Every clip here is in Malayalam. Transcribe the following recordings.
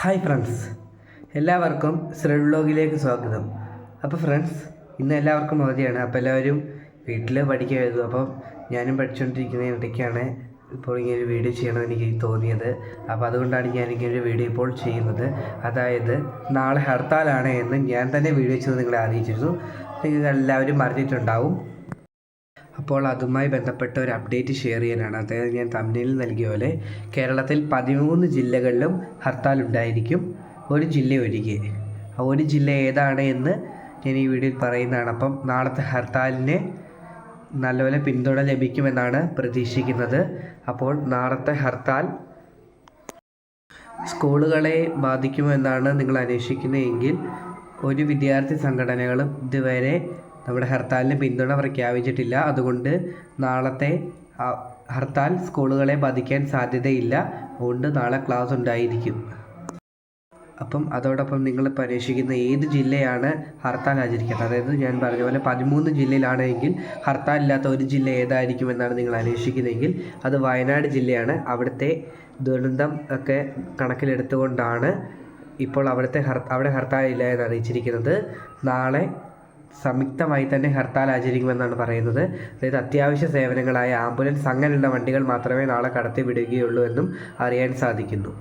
ഹായ് ഫ്രണ്ട്സ് എല്ലാവർക്കും സ്രെഡ് വ്ലോഗിലേക്ക് സ്വാഗതം. അപ്പോൾ ഫ്രണ്ട്സ് ഇന്ന് എല്ലാവർക്കും അവധിയാണ്. അപ്പോൾ എല്ലാവരും വീട്ടിൽ പഠിക്കുമായിരുന്നു അപ്പം ഞാനും പഠിച്ചുകൊണ്ടിരിക്കുന്നതിനിടയ്ക്കാണ് ഇപ്പോൾ ഇങ്ങനൊരു വീഡിയോ ചെയ്യണമെന്ന് എനിക്ക് തോന്നിയത്. അപ്പോൾ അതുകൊണ്ടാണ് ഞാൻ ഇങ്ങനൊരു വീഡിയോ ഇപ്പോൾ ചെയ്യുന്നത്. അതായത് നാളെ ഹർത്താലാണ് എന്ന് ഞാൻ തന്നെ വീഡിയോ ചെയ്ത് നിങ്ങളെ അറിയിച്ചിരുന്നു. നിങ്ങൾ എല്ലാവരും അറിഞ്ഞിട്ടുണ്ടാവും. അപ്പോൾ അതുമായി ബന്ധപ്പെട്ട ഒരു അപ്ഡേറ്റ് ഷെയർ ചെയ്യാനാണ്. അതായത് ഞാൻ തമിഴിൽ നൽകിയ പോലെ കേരളത്തിൽ പതിമൂന്ന് ജില്ലകളിലും ഹർത്താൽ ഉണ്ടായിരിക്കും. ഒരു ജില്ല ഒഴികെ. ഒരു ജില്ല ഏതാണ് എന്ന് ഞാൻ ഈ വീഡിയോയിൽ പറയുന്നതാണ്. അപ്പം നാളത്തെ ഹർത്താലിന് നല്ലപോലെ പിന്തുണ ലഭിക്കുമെന്നാണ് പ്രതീക്ഷിക്കുന്നത്. അപ്പോൾ നാളത്തെ ഹർത്താൽ സ്കൂളുകളെ ബാധിക്കുമെന്നാണ് നിങ്ങൾ അന്വേഷിക്കുന്നതെങ്കിൽ ഒരു വിദ്യാർത്ഥി സംഘടനകളും ഇതുവരെ നമ്മുടെ ഹർത്താലിന് പിന്തുണ പ്രഖ്യാപിച്ചിട്ടില്ല. അതുകൊണ്ട് നാളത്തെ ഹർത്താൽ സ്കൂളുകളെ ബാധിക്കാൻ സാധ്യതയില്ല. അതുകൊണ്ട് നാളെ ക്ലാസ് ഉണ്ടായിരിക്കും. അപ്പം അതോടൊപ്പം നിങ്ങൾ പരീക്ഷിക്കുന്ന ഏത് ജില്ലയാണ് ഹർത്താൽ ആചരിക്കുന്നത്? അതായത് ഞാൻ പറഞ്ഞ പോലെ പതിമൂന്ന് ജില്ലയിലാണെങ്കിൽ ഹർത്താൽ ഇല്ലാത്ത ഒരു ജില്ല ഏതായിരിക്കും എന്നാണ് നിങ്ങൾ അന്വേഷിക്കുന്നതെങ്കിൽ അത് വയനാട് ജില്ലയാണ്. അവിടുത്തെ ദുരന്തം ഒക്കെ കണക്കിലെടുത്തുകൊണ്ടാണ് ഇപ്പോൾ അവിടുത്തെ ഹർ അവിടെ ഹർത്താൽ ഇല്ല എന്ന് അറിയിച്ചിരിക്കുന്നത്. നാളെ സംയുക്തമായി തന്നെ ഹർത്താൽ ആചരിക്കുമെന്നാണ് പറയുന്നത്. അതായത് അത്യാവശ്യ സേവനങ്ങളായ ആംബുലൻസ് അങ്ങനെയുള്ള വണ്ടികൾ മാത്രമേ നാളെ കടത്തി വിടുകയുള്ളൂ എന്നും അറിയാൻ സാധിക്കുന്നു.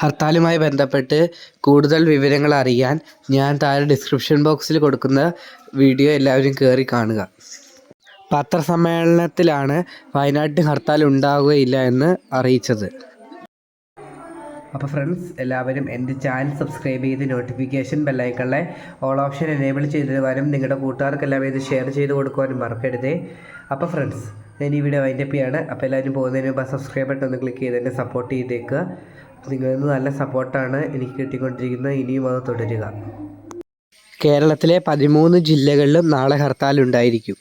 ഹർത്താലുമായി ബന്ധപ്പെട്ട് കൂടുതൽ വിവരങ്ങൾ അറിയാൻ ഞാൻ താഴെ ഡിസ്ക്രിപ്ഷൻ ബോക്സിൽ കൊടുക്കുന്ന വീഡിയോ എല്ലാവരും കയറി കാണുക. പത്രസമ്മേളനത്തിലാണ് വയനാട്ടിൽ ഹർത്താൽ ഉണ്ടാവുകയില്ല എന്ന് അറിയിച്ചത്. അപ്പോൾ ഫ്രണ്ട്സ് എല്ലാവരും എന്റെ ചാനൽ സബ്സ്ക്രൈബ് ചെയ്ത് നോട്ടിഫിക്കേഷൻ ബെല്ലൈക്കണിലെ ഓൾ ഓപ്ഷൻ എനേബിൾ ചെയ്തിടുവാനും നിങ്ങളുടെ കൂട്ടുകാർക്കെല്ലാം ഇത് ഷെയർ ചെയ്ത് കൊടുക്കുവാനും മറക്കരുതേ. അപ്പോൾ ഫ്രണ്ട്സ് ഞാൻ ഈ വീഡിയോ വൈൻഡപ്പ് ചെയ്യാണ്. അപ്പോൾ എല്ലാവരും പോകുന്നതിന് മുമ്പ് സബ്സ്ക്രൈബ് ബട്ടൺ ഒന്ന് ക്ലിക്ക് ചെയ്ത് എന്നെ സപ്പോർട്ട് ചെയ്തേക്കുക നിങ്ങളിൽ നിന്ന് നല്ല സപ്പോർട്ടാണ് എനിക്ക് കിട്ടിക്കൊണ്ടിരിക്കുന്നത്. ഇനിയും അത് തുടരുക. കേരളത്തിലെ പതിമൂന്ന് ജില്ലകളിലും നാളെ ഹർത്താൽ ഉണ്ടായിരിക്കും.